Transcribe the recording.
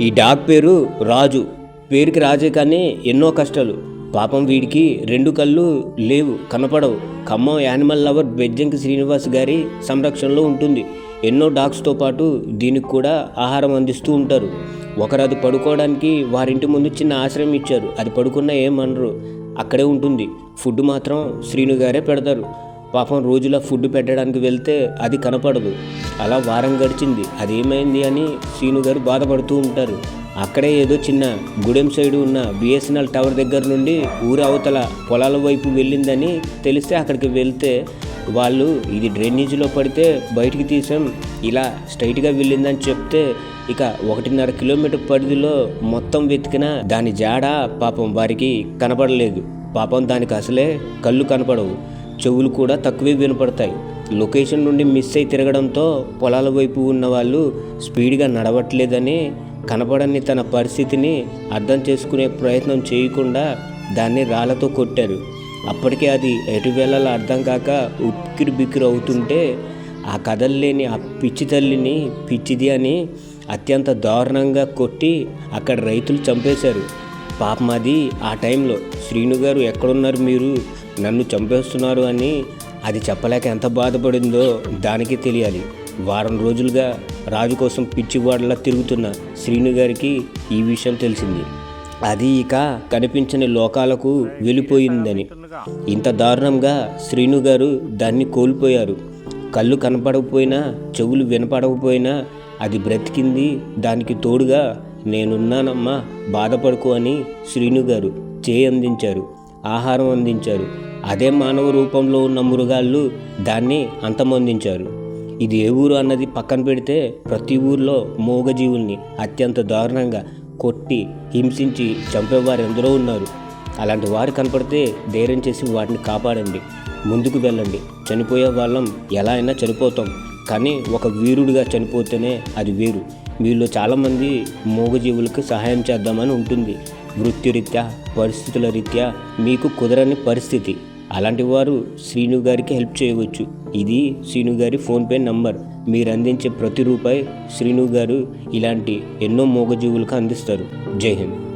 ఈ డాగ్ పేరు రాజు. పేరుకి రాజే కానీ ఎన్నో కష్టాలు. పాపం వీడికి రెండు కళ్ళు లేవు కనపడవు. ఖమ్మం యానిమల్ లవర్ బెజ్జంకి శ్రీనివాస్ గారి సంరక్షణలో ఉంటుంది. ఎన్నో డాగ్స్తో పాటు దీనికి కూడా ఆహారం అందిస్తూ ఉంటారు. ఒకరు అది పడుకోవడానికి వారింటి ముందు చిన్న ఆశ్రయం ఇచ్చారు. అది పడుకున్నా ఏమనరు అక్కడే ఉంటుంది. ఫుడ్ మాత్రం శ్రీను గారే పెడతారు. పాపం రోజులా ఫుడ్ పెట్టడానికి వెళ్తే అది కనపడదు. అలా వారం గడిచింది. అది ఏమైంది అని శ్రీను గారు బాధపడుతూ ఉంటారు. అక్కడే ఏదో చిన్న గుడెం సైడు ఉన్న బిఎస్ఎన్ఎల్ టవర్ దగ్గర నుండి ఊరు అవతల పొలాల వైపు వెళ్ళిందని తెలిస్తే అక్కడికి వెళ్తే వాళ్ళు ఇది డ్రైనేజీలో పడితే బయటికి తీసాం ఇలా స్ట్రైట్గా వెళ్ళిందని చెప్తే ఇక ఒకటిన్నర కిలోమీటర్ పరిధిలో మొత్తం వెతికినా దాని జాడ పాపం వారికి కనపడలేదు. పాపం దానికి అసలే కళ్ళు కనపడవు. చెవులు కూడా తక్కువే వినపడతాయి. లొకేషన్ నుండి మిస్ అయి తిరగడంతో పొలాల వైపు ఉన్న వాళ్ళు స్పీడ్గా నడవట్లేదని కనపడని తన పరిస్థితిని అర్థం చేసుకునే ప్రయత్నం చేయకుండా దాన్ని రాళ్ళతో కొట్టారు. అప్పటికే అది ఎటు వెళ్ళాలో అర్థం కాక ఉక్కిరి బిక్కిరి అవుతుంటే ఆ కదల్లేని ఆ పిచ్చి తల్లిని పిచ్చిది అని అత్యంత దారుణంగా కొట్టి అక్కడ రైతులు చంపేశారు. పాపం అది ఆ టైంలో. శ్రీను గారు ఎక్కడున్నారు మీరు? నన్ను చంపేస్తున్నారు అని అది చెప్పలేక ఎంత బాధపడిందో దానికి తెలియాలి. వారం రోజులుగా రాజు కోసం పిచ్చివాడలా తిరుగుతున్న శ్రీను గారికి ఈ విషయం తెలిసింది. అది ఇక కనిపించని లోకాలకు వెళ్ళిపోయిందని. ఇంత దారుణంగా శ్రీను గారు దాన్ని కోల్పోయారు. కళ్ళు కనపడకపోయినా చెవులు వినపడకపోయినా అది బ్రతికింది దానికి తోడుగా నేనున్నానమ్మా బాధపడుకో అని శ్రీను గారు చేయి అందించారు ఆహారం అందించారు. అదే మానవ రూపంలో ఉన్న మృగాళ్ళు దాన్ని అంతమొందించారు. ఇది ఏ ఊరు అన్నది పక్కన పెడితే ప్రతి ఊర్లో మూగజీవుల్ని అత్యంత దారుణంగా కొట్టి హింసించి చంపేవారు ఎందరో ఉన్నారు. అలాంటి వారు కనపడితే ధైర్యం చేసి వాటిని కాపాడండి. ముందుకు వెళ్ళండి. చనిపోయే వాళ్ళం ఎలా అయినా చనిపోతాం. కానీ ఒక వీరుడిగా చనిపోతేనే అది వేరు. వీళ్ళు చాలామంది మూగజీవులకు సహాయం చేద్దామని ఉంటుంది. వృత్తిరీత్యా పరిస్థితుల రీత్యా మీకు కుదరని పరిస్థితి. అలాంటి వారు శ్రీను గారికి హెల్ప్ చేయవచ్చు. ఇది శ్రీను గారి ఫోన్పే నంబర్. మీరు అందించే ప్రతి రూపాయి శ్రీను గారు ఇలాంటి ఎన్నో మూగజీవులకు అందిస్తారు. జై హింద్.